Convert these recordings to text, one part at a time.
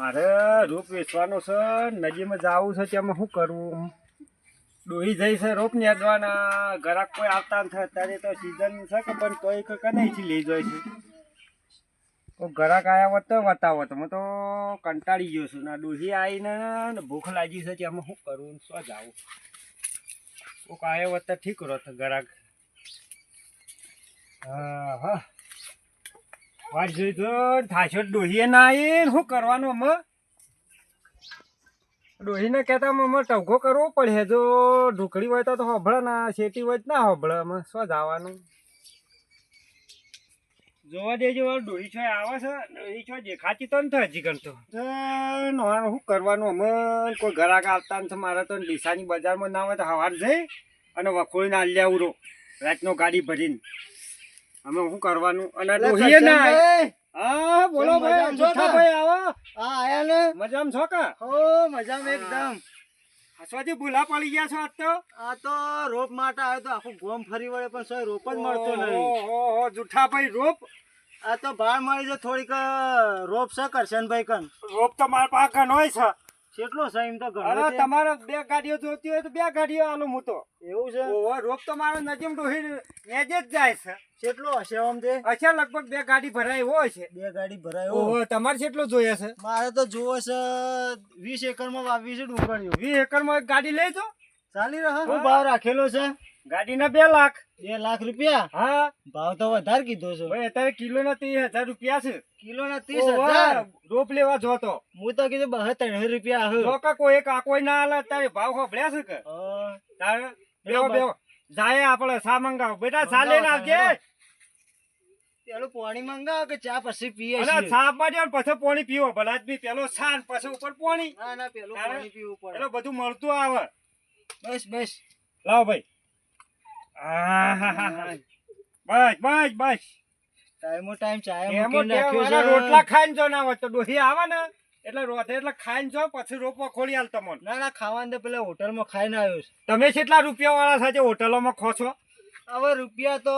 મારે રોપ વેચવાનો છે નદીમાં જવું છે, તેમાં શું કરવું? ડોહી જઈ છે રોપ નેદવાના. ઘરાક કોઈ આવતા નથી, અત્યારે તો સિઝન છે કે પણ તોય કોઈ કદાઈથી લઈ જાય છે. તો ઘરાક આવ્યા હોત તો બતાવો તમે તો કંટાળી ગયો છું. ના, ડોહી આવીને ભૂખ લાગી છે, તેમાં શું કરવું? શું જાવું? કોક આવ્યો હોત તો ઠીક રહો ઘરાક. હા હા. વાત તો થાશો ડોહીએ ના આવી શું કરવાનું અમે? ડોહીને કહેતા અમે ટવકો કરવો પડે. જો ઢોકળી હોય તો હોભળે ના, શેટી હોય ના હોભળે. અમે, શું જવાનું? જોવા દેજો, ડોહી છો આવે છે. ડોહી છો દેખાતી તો નથી હજી કરતો શું કરવાનું અમે? કોઈ ઘરાક આવતા નથી મારે તો ડીસાની બજારમાં ના હોય તો હવાર જઈ અને વખોળીને આલ્યા ઉરો. રાતનો ગાડી ભરીને. અમે શું કરવાનું? અને ડોહીએ ના હા બોલો ભાઈ છો? ભાઈ આવો. હા આયા ને? મજામાં છો કા? હો મજામાં એકદમ. હસવાથી ભૂલા પડી ગયા છો આજ તો? આ તો રોપ માટે આવ્યો તો આખું ગોમ ફરી વળે પણ સોય રોપ જ મળતો નહીં. ઓહો જુઠ્ઠા ભાઈ રોપ? આ તો ભાળ મળી જો થોડીક રોપ છે કરશનભાઈ કન. રોપ તો મારા પાસે હોય છે. કેટલો તો ઘણો છે. તમારે બે ગાડીઓ જોતી હોય તો બે ગાડીઓ આલું હું તો. એવું છે? ઓહો રોપ તો મારો નજીમ ડોહી નેજે જ જાય છે. કેટલો હશે આમ તે? અચ્છા લગભગ બે ગાડી ભરાય હોય છે. બે ગાડી ભરાય ઓહો તમારે કેટલો જોઈએ છે? મારે તો જોવો છે વીસ એકરમાં વાવી છે ડુંગળીઓ. વીસ એકરમાં એક ગાડી લેજો ચાલી રહ્યા શું ભાવ રાખેલો છે? ગાડીના બે લાખ. બે લાખ રૂપિયા? હા. ભાવ તો વધારે કીધો છે. ભાઈ અત્યારે કિલો ના ત્રીસ હજાર રૂપિયા છે. કિલો ના ત્રીસ હજાર? રોપ લેવા જોતો. હું તો કીધું બહત્તર રૂપિયા આવે જો કે કોઈ એક આ કોઈ ના આલે તારે ભાવ ખોભળ્યા છે કે? તારે બેવો બેવો જાય આપણે સા મંગાવ બેટા સા લઈને આવજે. પેલું પાણી મંગાવો કે ચા પછી પીએ છીએ? સા આપવા દે પછી પાણી પીવો. ભલા બી પેલો છાન પછી ઉપર પાણી. ના ના પેલો પાણી પીવું પડે. એટલે બધું મળતું આવે. બસ બસ. લાવો ભાઈ. બસ બસ બસ. ટાઈમો ટાઈમ ચાય મૂકી રોટલા ખાઈને જો ના હોય તો ડોહી આવે ને એટલે રોટે એટલે ખાઈને જો પછી રોપો ખોલી હાલ તમને. ના ના ખાવાનું પેલા હોટલમાં ખાઈને આવ્યો તમે કેટલા રૂપિયા વાળા સાથે હોટલોમાં ખો છો? હવે રૂપિયા તો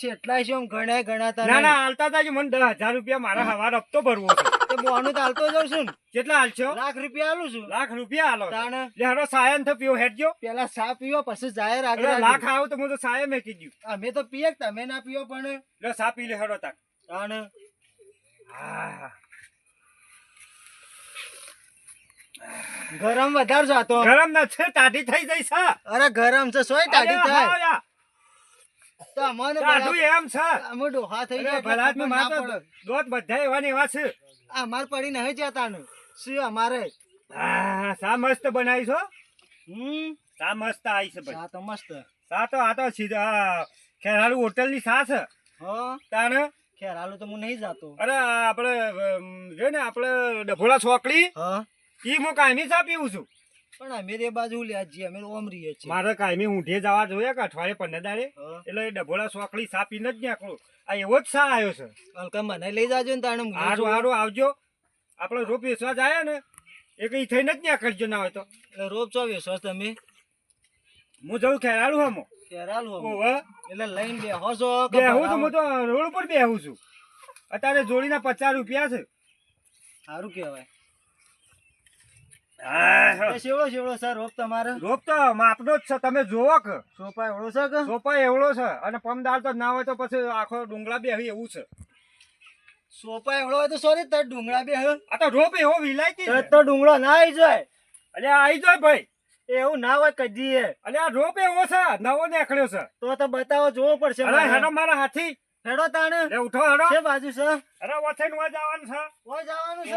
કેટલાય છે ઘણા ઘણા ગણાતા ના ના હાલતા તાજી મને દસ હજાર રૂપિયા મારા હવાર હપ્તો ભરવો તો બોનું તો હાલતો જાઉં છું કેટલા હાલશો? લાખ રૂપિયા હાલું છું. લાખ રૂપિયા હાલો તાણે? લે સાયન તો પીવો હેડજો પેલા સા પીવો પછી જાહેર આગળ લાખ આવું તો હું તો સાયે મેકી કીધું અમે તો પીએ તમે ના પીવો પણ? લે સા પી લે હરો તાક. તાણે? હા. ગરમ વધારે જાતો ગરમ ના છે ટાઢી થઈ જઈ છે અરે ગરમ છે સોય ટાઢી થાય. એમ છે. અમે ડોહા થઈ ગયા એટલે ભલા ખબર મારે પડે. તો દોત બધા એવા ને એવા છે અમાર પડી નહીં જતા શું અમારે? હા સા મસ્ત બનાવી છો હમ? સા મસ્ત આવી છે ભાઈ? ચા તો મસ્ત. સા તો આ તો સીધા ખેરાલુ હોટલની સા છે? હા? તાણે? ખેર તો હું નહીં જાતો. અરે આપણે જો ને આપણે ડભોળા છોકડી હા. ઈ હું કાયમી સા પીવું છું. પણ અમે તે બાજુ લ્યા છીએ અમે ઓમ રહીએ છીએ. મારે કાયમી ઊંઢે જવા જોઈએ કે અઠવાડિયે પંદર દાડે. એટલે એ ડભોળા સોકડી સાપી જ નીકળું. આ એવો જ સા આવ્યો છે. હલકા મને લઈ જાજો ને તાણે હારું હારું આવજો. આપણે રોપ વેચવા જાય ને એ કઈ થઈને જ નીકળજો ના હોય તો. એટલે રોપ ચો વેસો તમે? હું જઉં ખેરાળું હમો. ખેર હાલું એટલે લઈને બેહો છો બેહું છું? હું તો રોડ ઉપર બેહું છું. અત્યારે જોડીના પચાસ રૂપિયા છે. સારું કહેવાય. શેવડો શેવડો સર રોપ તમારે. રોપ તો માપનો જ છે તમે જોવો કે. સોપા એવડો છે કે? સોપા એવડો છે અને પમદાર તો ના હોય તો પછી આખો ડુંગળા બેહી એવું છે. સોપા એવડો હોય તો સોરી તાર ડુંગળા બે હવે. આ તો રોપ એવો વિલાયતી તો છે. તો ડુંગળો ના આવી જાય. અલે આવી જાય ભાઈ. એવું ના હોય કદી એ અલે આ રોપ એવો છે નવો નીકળ્યો છે. તો તો બતાવો જોવો પડશે અરે હેડો મારા હાથી. હેડો તાણે. લે ઉઠો હેડો. છે બાજુ છે? અરે વથે નો જવાનું છે. ઓ જવાનું છે.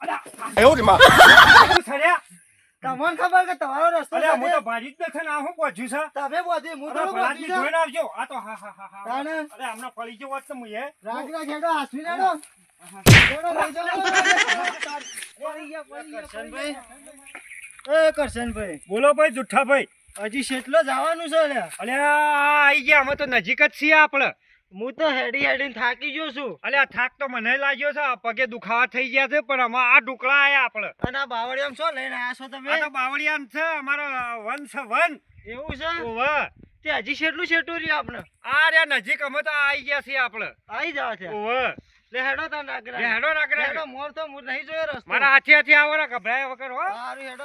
અરે આ સર્યા તમને ખબર કે તમારો રસ્તો અરે હું તો ભાજી જ નથી ને આ હું પહોંચ્યું છે. તમે બોધી હું તો ભાજી જોઈને આવજો. આ તો હા હા હા હા? અરે હમણાં પડી ગયો વાત તો હું એ રાગ રાગ હેડો હાસવી નાડો કરશનભાઈ. બોલો ભાઈ જુઠ્ઠા ભાઈ. હજી શેટલો જવાનું છે અલ્યા. આવી ગયા અમે તો નજીક જ છીએ આપણે. હું તો હેડી હેડીને થાકી ગયો છું. અલે આ થાક તો મને લાગ્યો છે આ પગે દુખાવા થઈ ગયા છે પણ આમાં આ ઢોકળા આયા આપણે અને આ બાવળિયામ શું લઈને આયા છો તમે? આ તો બાવળિયામ છે અમારો વન છે વન. એવું છે? ઓવે. તે હજી શેટલું શેટું રહ્યું આપણે આ રે નજીક અમે તો આવી ગયા છીએ આપણે આવી જવા છે ઓવે. લે હેડો લે નાગરા હેડો નાગરા. હેડો મોર તો મોર નહીં જોયો રસ્તો. મારા હાથી હાથી આવો ને ગભરાયા વગર હો. સારું હેડો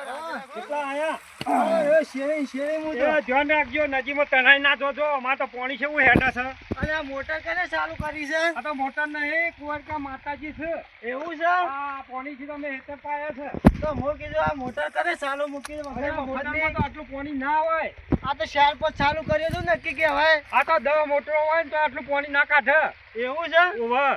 કેટલા આયા? એ શેરી શેરી મુ તો. ધ્યાન રાખજો નજીમાં તણાઈ ના જોજો. અમાર તો પાણી છે હું હેડા છે. અને આ મોટર કને ચાલુ કરી છે? આ તો મોટર નહીં કુંવરકા માતાજી છે. એવું છે? આ પાણી થી તમે હેતર પાયા છે. તો હું કીધું આ મોટર કને ચાલુ મૂકી વગર મોટરમાં તો આટલું પાણી ના હોય. આ તો શહેર પર ચાલુ કર્યું છું નક્કી કહેવાય. આ તો દવા મોટરો હોય ને તો આટલું પાણી ના કાઢે. એવું છે? ઓવે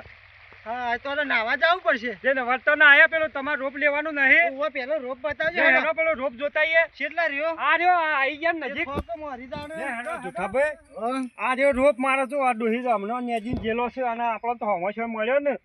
હા તો નાવા જવું પડશે. જેને વર્તન આયા પેલો તમારે રોપ લેવાનું નહીં. ઓવો પેલો રોપ બતાવજો. પેલો રોપ જોતાઈએ કેટલા રહ્યો? આ રહ્યો આ આઈ ગયા નજીક. મારી. હેડો. આ રહ્યો રોપ મારો છો આ ડોહી હમણાં નેજીને જેલો છે અને આપણો તો હમો મળ્યો ને.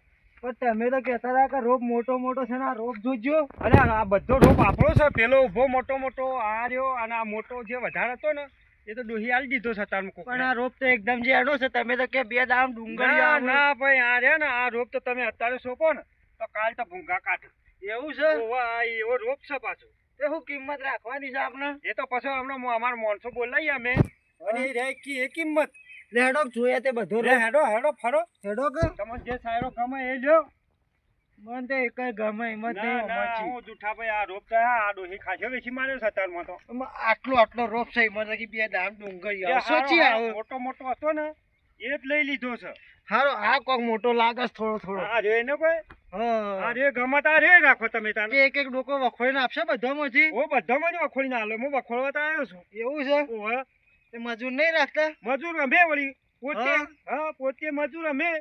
પણ તમે તો કહેતા હતા કે રોપ મોટો મોટો છે ને આ રોપ જોજો. અરે આ બધો રોપ આપણો છે પેલો ઊભો મોટો મોટો આ રહ્યો અને આ મોટો જે વધારે હતો ને એ તો ડોહી આલી દીધો છે તાર પણ આ રોપ તો એકદમ જે હેડો છે તમે તો કે બે દામ ડુંગળી ના. ભાઈ આ રે ને આ રોપ તો તમે અત્યારે સોપો ને તો કાલ તો ભૂંગા કાઢે. એવું છે? ઓવા, આ એવો રોપ છે પાછો. તે હું કિંમત રાખવાની છે આપણે? એ તો પછી હમણાં અમાર માણસો બોલાવી અમે. અને રહે કી એ કિંમત? લેડોક જોઈએ તે બધો હેડો હેડો ફરો. હેડો કે? તમને જે સાયરો ગમે એ લ્યો. મને તો એક ગમે હિંમત ના હું જુઠા ભાઈ આ રોપ થયા આ ડોહી ખાસો વેચી માર્યો સતારમાં તો? આટલો આટલો રોપ છે મને કે બે દામ ડુંગળી આવે. સોચી આવો. મોટો મોટો હતો ને એ જ લઈ લીધો છે. હારો આ કોક મોટો લાગે થોડો થોડો. આ રે ને કોઈ? હા. રે ગમતા રે રાખો તમે તાને એક એક ડોકો વખોડીને આપશે બધામાંથી ઓ બધામાં જ વખોડીને આલો. હું વખોડવા તો આવ્યો છું. એવું છે? ઓહે તે મજૂર નહીં રાખતા? મજૂર અમે વળી. પોતે? હા પોતે મજૂર અમે.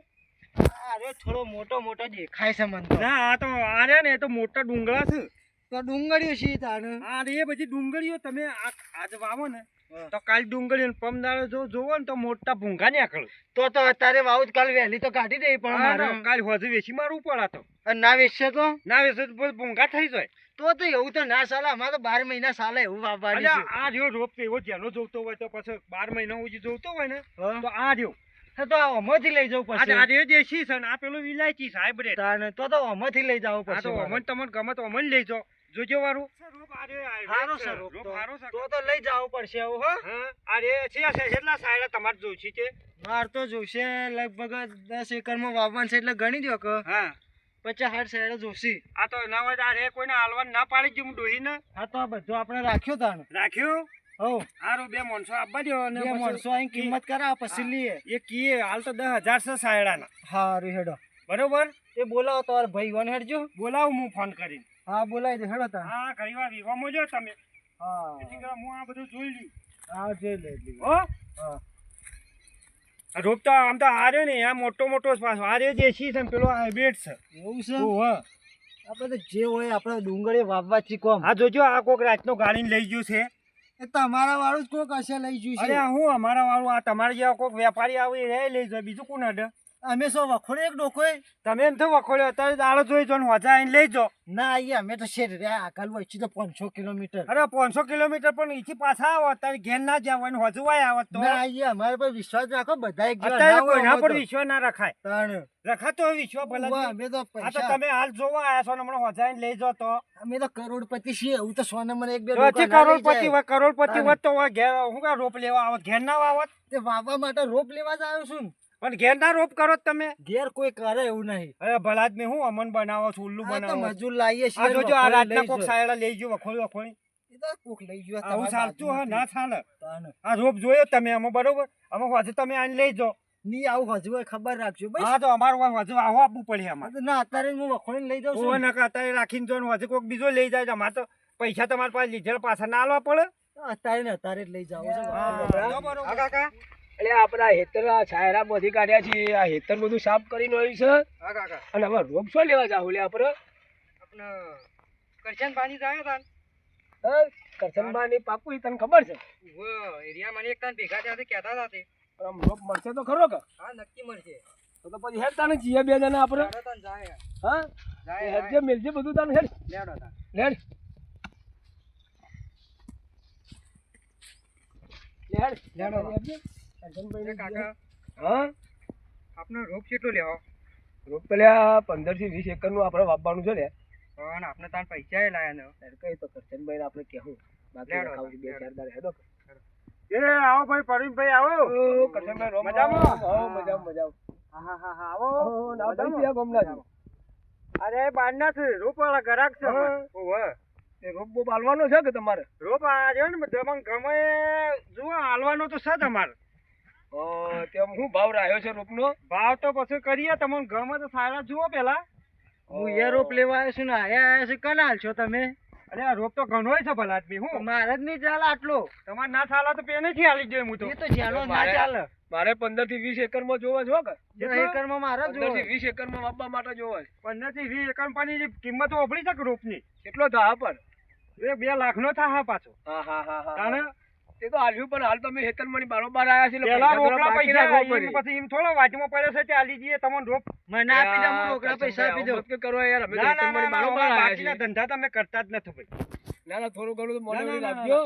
અરે થોડો મોટો મોટો દેખાય છે મને ના આ તો આ ને એ તો મોટા ડુંગળા છે. તો ડુંગળી છે બધી ડુંગળીઓ તમે આ આજ વાવો ને. તો કાલ ડુંગળી ને પમદાળો જો જોવો ને તો મોટા ભૂંગા નીકળે. તો તો અત્યારે વાવું જ કાલ વહેલી તો કાઢી દે પણ મારે. કાલ હોજે વેચી મારવું પડે તો. ના વેચશે તો? ના વેચે તો ભૂંગા થઈ જાય. તો તો એવું તો ના ચાલે અમારે તો બાર મહિના સાલે એવું વાવવાની આ રહ્યો રોપ તો એવો જેનો જોતો હોય તો પછી બાર મહિના સુધી જોતો હોય ને તો આ રહ્યો. તો તો આ અમોથી લઈ જવું પડશે. આ દેશી છે ને આ પેલું વિલાયચી છે હાઇબ્રિડ તાણે તો તો અમોથી લઈ જવું પડશે તો મારે. તમને ગમે તો અમન લઈ જાઓ જોજો વાળું રોપ આ રહ્યો hybrid હારો છે. છે રોપ રોપ તો. તો તો લઈ જવું પડશે એવું હો? હા છે છે કેટલા સાયડા તમારે જોઈશે છે માર તો જોશે લગભગ દસ એકરમાં વાવવાનું છે એટલે ગણી દો કે. હા. પચાસ સાઠ સાઈડ જોશી આ તો ના હોય તો આ રે કોઈને હાલવાનું ના પાડી જ હું ડોહીને. હા તો બધું આપણે રાખ્યું તાણ રાખ્યું? હારું બે માણસો આપવા દ્યો અને બે માણસો અહીં કિંમત કરાવો પછી લઈએ એ કીએ હાલ તો દસ હજાર છે સાયડાના. હારું હેડો. બરોબર? એ બોલાવો તમારે ભાઈ વન હેડજો. બોલાવો હું ફોન કરીને. હા બોલાવી દે હેડો તાણ હા ઘણી વાર વિવામાં જો તમે. હા. હું આ બધું જોઈ લઉં. હા જોઈ લે હો? હા. રોપ તો આમ તો હાર્યો ને આ મોટો મોટો જ પાછો. આ રહ્યો છે ને પેલો હાઇબ્રિડ છે. એવું છે? ઓહો. આપણે તો જે હોય આપણે ડુંગળી વાવવાથી કોમ. આ જોજો આ કોક રાતનો ગાડીને લઈ ગયું છે. તમારા વાળું જ કોક હશે લઈ જશે. અરે હું અમારા વાળું? આ તમારા જેવા કોક વેપારી આવે એ લઈ જાય. બીજું કોણ અડે? અમે શું વખોડે એક ડોકો તમે એમ તો વખોડ્યો અત્યારે દાડો જોઈ જો હોજા આવીને લઈ જાઓ ના અહીંયા અમે તો શેર રે આકાલ વચ્ચે તો પાંચસો કિલોમીટર. અરે પાંચસો કિલોમીટર પણ અહીંથી પાછા આવો. અત્યારે ઘેર ના જાવ અને હોજુ આવત તો. ના અહીંયા અમારા પર વિશ્વાસ રાખો બધા એક અત્યારે કોઈના પર વિશ્વાસ ના રખાય. તાણ. રખાતો હોય વિશ્વાસ ભલા. અમે તો આ તો તમે હાલ જોવા આયા છો હમણાં હોજા આવીને લઈ જાઓ તો. અમે તો કરોડપતિ છીએ એવું તો સોના મને એક બે કરોડપતિ હોય કરોડપતિ. હોત તો હોય ઘેર હું કા રોપ લેવા આવત? ઘેર ના આવત? તે વાવવા માટે રોપ લેવા જ આવ્યો છું ને. પણ ઘેર ના રોપ કરો તમે. ઘેર કોઈ કરે એવું નહીં. અરે ભલા જ હું અમન બનાવો છું ઉલ્લુ બનાવો મજૂર લાવીએ છીએ આ જોજો આ રાતના લઈ કોક સાયડા લઈ ગયો વખોળી વખોળી. કોક લઈ ગયો આવું ચાલતું હા ના ચાલે. આ રોપ જોયો તમે આમાં બરોબર? આમાં હજુ તમે આને લઈ જાઓ. ની આવું હજુ હોય ખબર રાખજો. ભાઈ હા તો અમારું હજુ આવો આપવું પડે અમારે તો ના અત્યારે હું વખોડીને લઈ જાઉં છું. ના અત્યારે રાખીને જો હજુ કોક બીજો લઈ જાય તો અમારે તો પૈસા તમારા પાસે લીધેલ પાછા ના આલવા પડે. અત્યારે ને અત્યારે જ લઈ જાઉં છો. હા, બરોબર. કાકા. એટલે આપણા હેતર છાયરા માંથી કાઢ્યા છે આ હેતર બધું સાફ કરીને આવ્યું છે. હા કાકા. અને હવે રોપ શું લેવા જાવ લે આપણે? આપણે કરશન પાણી જાય તાન. કરશનબા ની પાકું તને ખબર છે? એરિયા મને એક તાન ભેગા થયા કહેતા હતા તે. આમ રોપ મળશે તો ખરો કે? હા નક્કી મળશે. તો તો પછી હેડ તાને જીએ બે જણા આપણે. તાન જાય. હા? જાય, એ હેડજે મિલજે બધું તાને હેડ. લેડો તાન. લેડ લેડ લેડો. હેડજે. કાકા હા? આપનો રોપ કેટલો લેવો? રોપ પેલા પંદરથી વીસ એકરનું આપણે વાપવાનું છે ને. અને આપણે તાન પૈસા લાયા ને. ત્યારે તો કરશનભાઈ આપણે કહેવું. બાકી લેડો બે ચાર દાડે હેડો. એ આવો ભાઈ પરવીનભાઈ આવો. કરશનભાઈ રોપ મજામાં? હા મજામાં મજામાં. હા હા હા આવો. ના ભાઈ છે આ અરે બારના છે રોપ વાળા ગ્રાહક છે હા. એ રોપ બોપ હાલવાનો છે કે તમારે? રોપ આ રહ્યો ને તમને ગમે જુઓ હાલવાનો તો છે તમારે. તેમ શું ભાવ રહ્યો છે રોપનો? ભાવ તો પછી કરીએ તમને ગમે તો સારા જુઓ પેલા. હું એ રોપ લેવા આવ્યો છું ને આયા આવ્યા છે કના હાલશો તમે? અરે આ રોપ તો ઘણોય છે ભલા આદમી હું? મારે જ નહીં ચાલે આટલો. તમારે ના ચાલે તો પેનેથી હાલી જ હું તો. એ તો ચાલો ના ચાલે. મારે પંદરથી વીસ એકરમાં જોવા છો કે? એકરમાં મારે પંદરથી વીસ એકરમાં વાપવા માટે જોવા પંદરથી વીસ એકર પાણી કિંમત ઓપડી છે રોપની એટલો થાય પણ એ બે લાખ નો થાય પાછો હા હા હા હા. તાણે તે તો હાલ્યું પણ હાલ તમે હેતર મણી બારોબાર આયા છે પેલા રોકડા પૈસા. પછી એમ થોડા વાટીમાં પડે છે તે આલી દઈએ તમને રોપ મને આપી દે હું રોકડા પૈસા આપી દઉં. કે કરો યાર અમે તો ના હેતર ના ના મણી બારોબાર આયા બાકીના ધંધા તમે કરતા જ નથી ભાઈ. ના ના થોડું ઘણું તો આપજો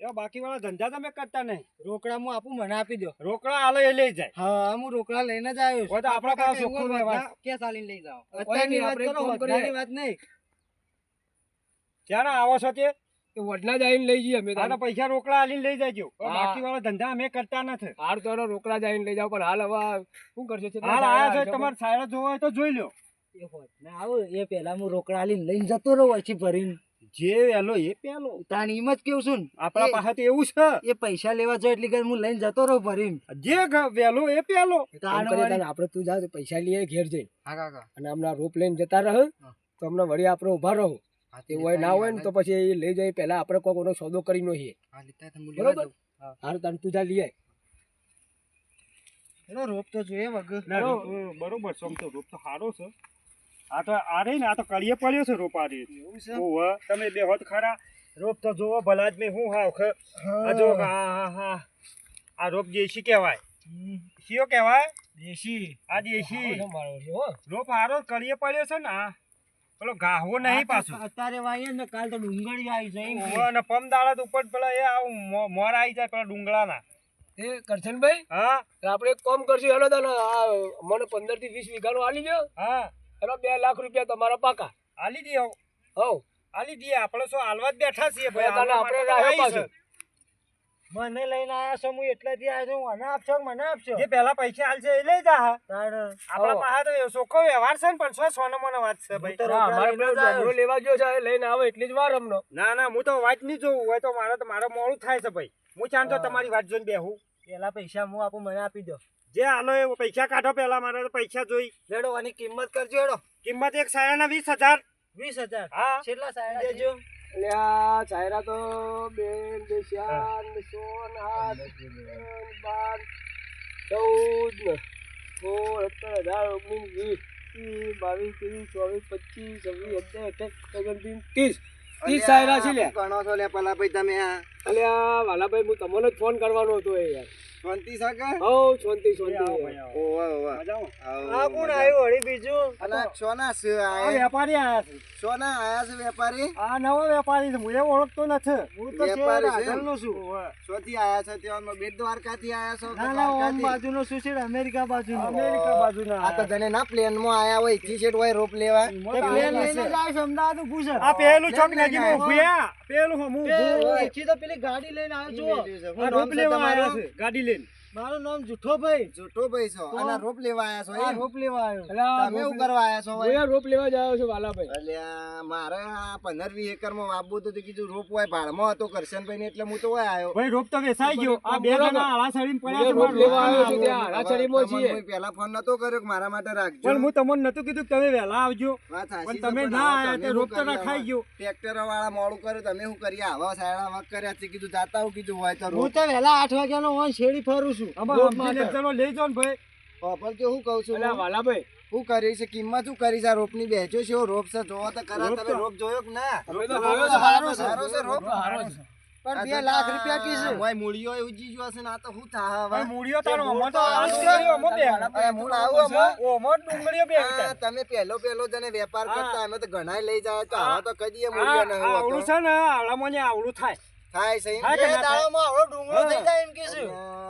એ બાકી વાળા ધંધા તમે કરતા નહીં. રોકડા હું આપું મને આપી દો. રોકડા આલો એ લઈ જાય. હા હું રોકડા લઈને જ આવ્યો છું. તો આપણા પાસે ચોખ્ખું. ક્યાં ચાલીને લઈ જાઓ? અત્યારની કરો વાત નહીં. ક્યારે આવો છો તે તો વડલા જ આવીને લઈ જઈએ અમે આ પૈસા રોકડા આલીને લઈ જાયજો બાકી વાળા ધંધા અમે કરતા નથી. તો રોકડા જ આવીને લઈ જાઓ પણ હાલ હવે શું કરશો કેટલા હાલ આયા છે તમારે જોવો હોય તો જોઈ લો એ ના આવું એ પેલા હું રોકડા લઈને લઈને જતો રહું પછી ભરીને. જે વેલો એ પેલો તાણ એમ જ કેવું છું આપણા પાસે તો એવું છે. એ પૈસા લેવા જો એટલી હું લઈને જતો રહું ભરીને. જે વેલો વહેલો એ પેલો આપડે આપણે તું જા પૈસા લઈએ ઘેર જઈને. હા કાકા અને હમણાં રોપ લઈને જતા રહે તો હમણાં વળી આપણે ઊભા રહો. હોય ના હોય ને તો પછી એ લઈ જાય. પહેલા આપણે કોઈ કોઈનો સોદો કરી નો બરોબર? હાર તાન તું જા લઈ આય. રોપ તો જોઈએ વગર. બરોબર છે તો રોપ તો સારો છે. આ તો આ રહી ને આ તો કળીએ પડ્યો છે રોપ આ રહી. ઓહો, તમે બે હોત ખરા. રોપ તો જોવો ભલા જ મેં હું હાવ ખ. આ જો હા હા હા. આ રોપ દેશી કહેવાય. શિયો કહેવાય? દેશી. આ દેશી. રોપ હારો કળીએ પડ્યો છે ને આ. પેલો ગાહવો નહીં પાછો. અત્યારે વાય ને કાલ તો ડુંગળી આવી જાય અને પમ દાડા તો ઉપર પેલા એ આવું મોર આવી જાય પેલા ડુંગળાના. એ કરશનભાઈ? હા. આપણે એક કામ કરશું હેલો દાદા આ મને પંદરથી વીસ વીઘાનો આલી દો હા. હેલો બે લાખ રૂપિયા તમારા પાકા. આલી દઈએ હો આલી દઈએ આપણે શું હાલવા જ બેઠા છીએ ભાઈ આપણે રાહે પાછું. મને લઈને આયા છો હું એટલાથી આવ્યો છું મને આપશો મને આપશો? જે પેલા પૈસા આલશે એ લઈ જા. આપણા પાસે તો ચોખ્ખો વ્યવહાર છે ને પણ શું સોનો મને વાત છે ભાઈ? પેલો લેવા ગયો છે લઈને આવે એટલી જ વાર અમનો. ના ના હું તો વાત નહીં જોઉં હોય તો મારે તો મારો મોડું થાય છે ભાઈ. હું ચાંદ તો તમારી વાત જોઈને બેહું. પેલા પૈસા હું આપું મને આપી દો. જે આનો એ પૈસા કાઢો પેલા મારે તો પૈસા જોઈ. લેડો આની કિંમત કરજો એડો કિંમત એક સાયાના વીસ હજાર. વીસ હજાર. હા. કેટલા સાયડા દેજો. એટલે આ ચાયરા તો બે ચાર ને સોન આઠ બાર ચૌદ ને સોળ સત્તર અઢાર ઓગણીસ વીસ ત્રીસ બાવીસ ત્રેવીસ ચોવીસ પચીસ છવ્વીસ સત્યાવીસ અઠ્યાવીસ ઓગણત્રીસ ત્રીસ ત્રીસ ચાયરા છે લે તમે અલ્યા વાલાભાઈ હું તમને જ ફોન કરવાનો હતો એ યાર. શાંતિ શકે હો શાંતિ શાંતિ. ઓવા ઓવા મજામાં? આ કોણ આવ્યો હળી બીજું? અને સોના છે આ? આ વેપારી આયા છે. સોના આયા છે વેપારી? આ નવો વેપારી છે હું એ ઓળખતો નથી. હું તો વેપારી છે. આગળનો છું. સોથી આયા છે? ત્યાં બેટ દ્વારકાથી આયા છો ના ના ઓમ? બાજુનો શું છે અમેરિકા બાજુનો. અમેરિકા બાજુના. આ તો તને ના પ્લેનમાં આયા હોય ટીશર્ટ હોય રોપ લેવા? પ્લેન લઈને જાય છે પૂછે આ પેલું ચોક નજીક ઊભું આ. પેલું હું ઊભું. પેલું તો પેલી ગાડી લઈને આવ્યો છું. આ રોપ લેવા છે. ગાડી લઈને. મારું નામ જુઠોભાઈ જુઠોભાઈ છો. અને રોપ લેવા આયા છો આ રોપ લેવા આવ્યો એટલે તમે શું કરવા આયા છો ભાઈ. રોપ લેવા જ આવ્યો છું વાલાભાઈ. એટલે મારે આ પંદર વીસ એકરમાં વાવવું તો કીધું રોપ હોય ભાડમાં હતો કરશનભાઈ ને એટલે હું તો હોય આવ્યો ભાઈ રોપ તો વેસાઈ ગયો. આ બે. જણા આળા સળીને પડ્યા છે રોપ લેવા આવ્યો છું ત્યાં. રાચડીમાં તમને છીએ. કોઈ પહેલા ફોન નતો કર્યો કે મારા માટે રાખજો? પણ હું તમને નતો કીધું તમે વહેલા આવજો. પણ તમે ના આયા તે રોપ તો રખાઈ ગયો. ટ્રેક્ટર વાળા મોડું કર્યું તમે શું કરી આવા સાયડા વક કર્યા છે કીધું જાતા હું કીધું હોય તો હું તો વહેલા આઠ વાગ્યાનો હોય શેડી ફરું છું. લઈ જાઓ ને ભાઈ. પણ કે હું કહું છું અલ્યા હું? કરી છે? કિંમત શું કરી છે? આ રોપની બેચો છે રોપ છે. જોવો તો ખરા તમે રોપ જોયો કે ના? તો રોપ જોયો તો છે. સારો સારો છે રોપ? હારો છે. પણ બે લાખ રૂપિયા કી છે? મોય મૂળિયો એવું જીજ્યો હશે ને તો શું થાહ હવે? તારો તો બે. મૂળ આવું? ઓમો ડુંગળીઓ બે તમે પહેલો પહેલો જને વેપાર કરતા અમે તો ઘણાય લઈ જાય તો હા. આવા તો કદી એ મૂળિયો આવડું છે ને આવડામાં મને આવડું થાય. થાય છે હા? દાડામાં આવડો ડુંગળો થઈ જાય એમ કે છે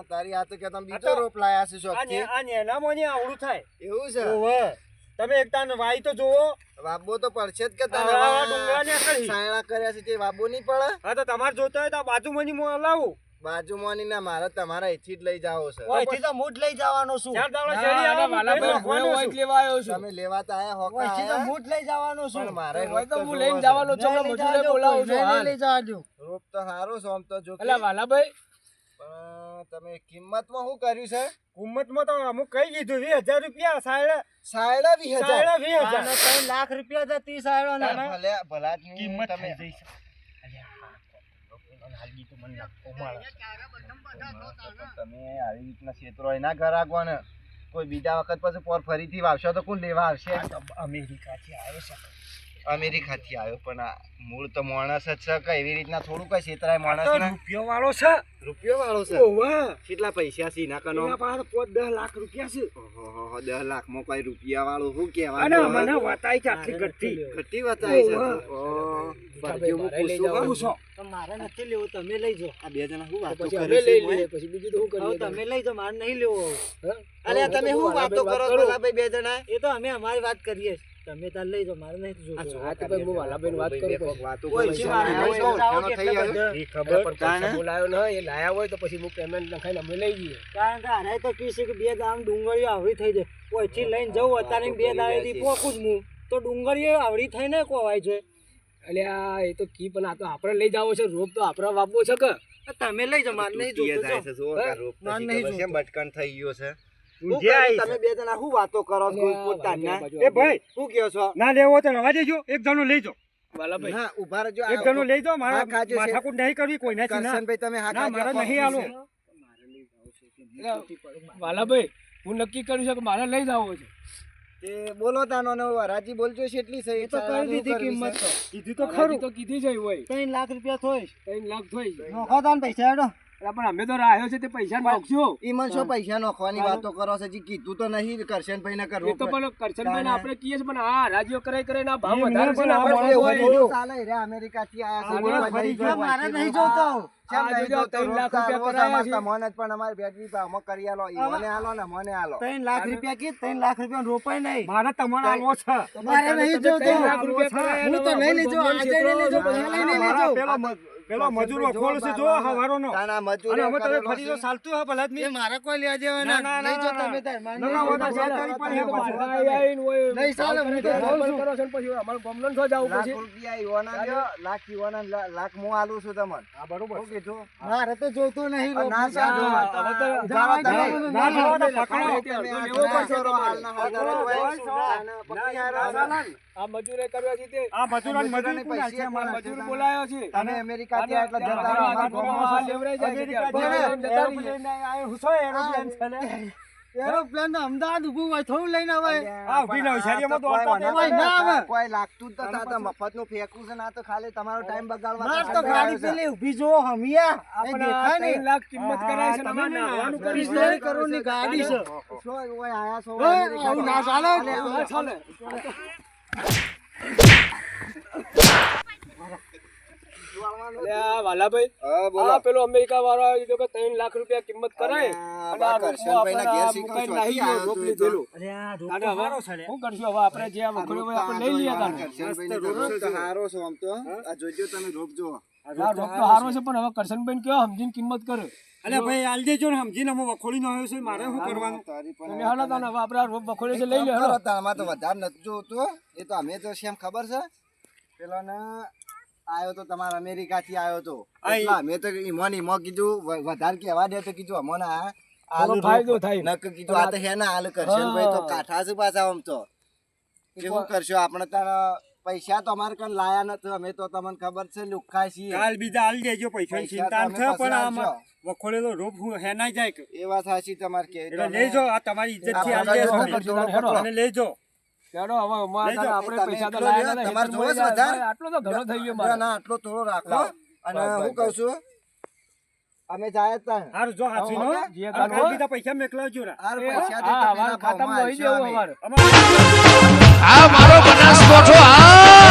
તારી આ તો કે તમે બીજો રોપ લાયા છે આ શોખથી. આ નેનામાં ને આવડું થાય. એવું છે? ઓવે તમે એક તાન વાઈ તો જોવો વાબો તો પડશે જ કે તને ડુંગળા ને સાયણા કર્યા છે તે વાબો નહીં પડે? હા તો તમારે જોતો હોય તો બાજુ મની ની હું લાવું બાજુમાં ના મારે તમારા અહીંથી જ લઈ જાવો છે. ઓયથી તો મૂઠ લઈ જવાનો છું. ચાર દાડો આવે, ભોય હોય લેવા આવ્યો છું. તમે લેવા તો આયા હોકા ઓયથી તો મૂઠ લઈ જવાનો છું. મારે હોય તો હું લઈને જવાનો છે. મજૂરને બોલાવું છું. લઈ જજો. રૂપ તો સારો છે આમ તો જો એટલે અલા વાલાભાઈ પણ તમે કિંમતમાં શું કર્યું છે? કિંમતમાં તો અમુક કહી દીધું વીસ હજાર રૂપિયા સાયડા સાયડા વીસ હજાર? સાયડા વીસ હજાર. લાખ રૂપિયા હતા ત્રીસ સાયડો ભલે ભલા કિંમત તમે જઈ તમે આવી રીતના છેતરો એના ઘર ને કોઈ બીજા વખત પછી પોર ફરીથી વાવશો તો કોણ લેવા આવશે? અમેરિકાથી આવ્યો છે. અમેરિકાથી આવ્યો પણ આ મૂળ તો માણસ જ છે કે એવી રીતના થોડું કઈ છેતરાય માણસ રૂપિયો વાળો છે. રૂપિયો વાળો છે કેટલા પૈસા છે એના કનો પાસે પાંચ દસ લાખ રૂપિયા છે. ઓહો દસ લાખમાં કઈ રૂપિયા વાળો શું કેવા અને મને વતાય છે આખી ગઠ્ઠી. ખટી વતાય છે? ઓહો. ભાઈ, હું મારે પૂછું કરું છું. મારે નથી લેવો તમે લઈ જાઓ. આ બે જણા શું વાતો કરે છે પછી બીજું તો શું કરીએ તમે? લઈ જાઓ મારે નહીં લેવો. હવે તમે તો શું વાતો કરો છો ભાઈ બે જણા એ તો અમે અમારી વાત કરીએ છીએ. તમે તાર લઈ જાઓ મારે નહીં જોતું આ તો ભાઈ હું વાલાભાઈને વાત કરું પછી. વાતો કોઈ છે. એ ખબર પણ? બોલાયો ન એ લાયા હોય તો પછી હું પેમેન્ટ લખાઈને અમે લઈ જઈએ. કારણ કે આને તો કીધું કે બે દામ ડુંગળીઓ આવડી થઈ જાય. ઓયથી લઈને જવું અત્યારે બે દાડેથી પોકું જ હું તો ડુંગળીઓ આવડી થઈને કોવાય છે. એટલે આ એ તો કી પણ આ તો આપણે લઈ જાવો છે રોપ તો આપણે વાપવો છે કે? તમે લઈ જાઓ મારે નહીં જોતું માર નહીં જોતું. બટકણ થઈ ગયો છે. તમે બે જણા શું વાતો કરો છો? પોતાના? એ ભાઈ શું કહો છો? ના લેવો તો રવા દેજો. એક જણો લઈ જાઓ. ઊભા રહેજો. એક જણો લઈ જાઓ. મારા. માથાકૂટ નહીં કરવી કોઈ ના. કરશનભાઈ તમે હા ના, મારે નહીં આપો. વાલાભાઈ હું નક્કી કર્યું છે કે મારે લઈ જવો છે. તે બોલો તાનો ને રાજી બોલજો છે એટલી છે એ તો કરી દીધી કિંમત. તો કીધું તો ખરું. તો કીધી જઈ હોય. ત્રણ લાખ રૂપિયા થોઈશ. ત્રણ લાખ થોઈશ. નોખો તાન પૈસા હેડો. એટલે પણ અમે તો રાહ્યો છે તે પૈસા નાખશો ઈમન શું પૈસા નાખવાની વાતો કરો છે? જી કીધું તો નહીં કરશનભાઈ ને કરવું તો પણ કરશનભાઈ ને આપણે કહીએ પણ આ રાજ્યો કરે કરે ના ભાવ વધારે પણ આપણે હોય. ચાલે રે અમેરિકાથી આયા છે. મારે નહીં જોતો. મારે નહીં જોતો. હું તો નહીં આજે નહીં પેલો પેલો મજૂરો ખોલ છે જો હવારોનો તાના અને મજૂરી અમે તમે ફરી તો છે. ચાલતું હા ભલા ની મારે કોઈ લેવા દેવા ના, ના નહીં જો તમે તાર મારે ના, ના. ના, ના, પણ ના, આઈને હોય. નહીં ચાલે, હું તો બોલ છું. કરો છો ને પછી અમારે ગામડાને શું જવું લાખ પછી રૂપિયા ઈવોના લ્યો, લાખ ઈવોના લાખ હું આલું છું તમને હા બરોબર ઓકે કીધું મારે તો જોતો નહીં ના સા જો હવે તો ઊભા રહો ના, ના, ના, ના, પકડો. તમે લેવો પડશે. હાલના હાલ. તાના પકડી હારો. આ મજૂરે કર્યા છે તે આ મજૂરન મજૂર છે મજૂર બોલાયો છે તમે અમેરિકાથી એટલે જતા લેવરાઈ જાય એરોપ્લેન છે ને? અમદાવાદ ઉભું હોય થોડું લઈને આવે આ ઊભી ના હોય, તો કોઈ ના આવે. કોઈ લાગતું જ નતા, મફત તો મફતનું ફેંકવું છે ના તો ખાલી તમારો ટાઈમ બગાડવા માર તો તો ગાડી છે. પેલી ઊભી જો હમિયા. આપણે દેખાય ત્રણ લાખ કિંમત કરાય છે ને તમે ના. ગાડી છે. શું ઓય આયા છો આવું ના ચાલે. અલે, આવું આ ના ચાલે. એટલે આ વાલાભાઈ હા, બોલો. પેલો અમેરિકા વાળો આવ્યો છે કે ત્રણ લાખ રૂપિયા કિંમત કરાય. અને આ ઘેર આ છો, તું તો? અરે આ છે. કરશું? હવે આપણે જે આ આપણે લઈ તો હારો છો આમ તો. આ જોજો તમે આ રોપ તો છે પણ હવે કરશનભાઈ કયો સમજીને કિંમત કરે. અલે ભાઈ આલ દેજો ને સમજીને હું વખોડી નો આવ્યો છું મારે શું કરવાનું? હાલો તાને હવે આપણે આ રોપ વખોડ્યો છે લઈ લે હાલો. તો વધારે નથી જોતો એ તો અમે તો શેમ ખબર છે? પેલો ને આયો તો તમારા અમેરિકાથી આયો તો. એટલા અમે તો ઈમોને ઈમો કીધું વધારે કહેવા દે તો કીધું અમોને આ આલુ ફાયદો થાય. નક કીધું આ તો હે. ના આલ કરશે. ભાઈ તો કાઠા છે પાછા આમ તો. કેવું કરશો? આપણે તારા પૈસા તો અમારે કણ લાયા નથી અમે તો તમને ખબર છે લુખા છીએ. કાલ બીજા આલ દેજો પૈસા ચિંતા છે પણ આમાં વખોડેલો રોપ હું હે ના જાય કે. એ વાત સાચી તમારે કે એટલે લેજો આ તમારી ઇજ્જતથી આલ દેજો. અને લેજો. ચાલો હવે અમારે લઈ જાઓ. તાને આપણે પૈસા તો લાયા નથી, તમારે જોવો છે વધારે? આટલો તો ઘણો થઈ ગયો ના ના આટલો થોડો રાખો અને હું કહું છું અમે જાય તાં. હારું જો હાથી નો જે અને કરવું કાલ હોય. બીજા પૈસા મેકલાવજો રા હારું પૈસા હા, તો ખાતામાં ભાવમાં જવું. અમારે આ મારો બનાસકોઠો આ